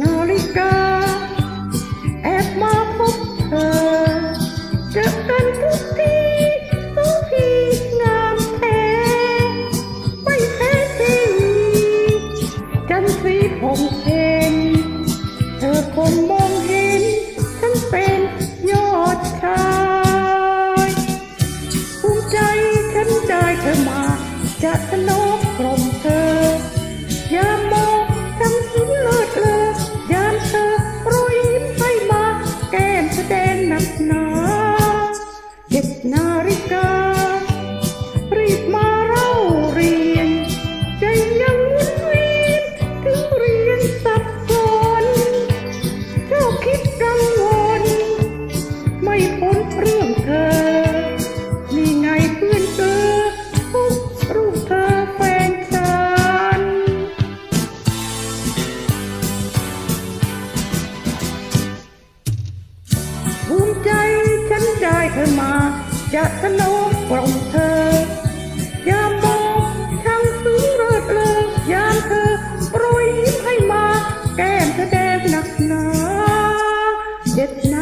นาฬิกา แอบมาพบเธอเจอกันทุกทีทุกทีงามแท้ไม่แท้จริจันทรีผมเห็นเธอคงมองเห็น ฉันเป็นยอดชายภูมิใจฉันได้เธอมา จะสนกกลมเธอ เสิบนาฬิกา รีบมาเร่าเรียน ใจยังวุ่นวียนถึงเรียนสับสนเจ้าคิดกังวลไม่พ้ เธอมาจะลบกล่อมเธอ ยามมองช่างซื้งเริดเลิกยามเธอโปรยยให้มา แก้มเธอแดงหนักหนาเจ็บหนา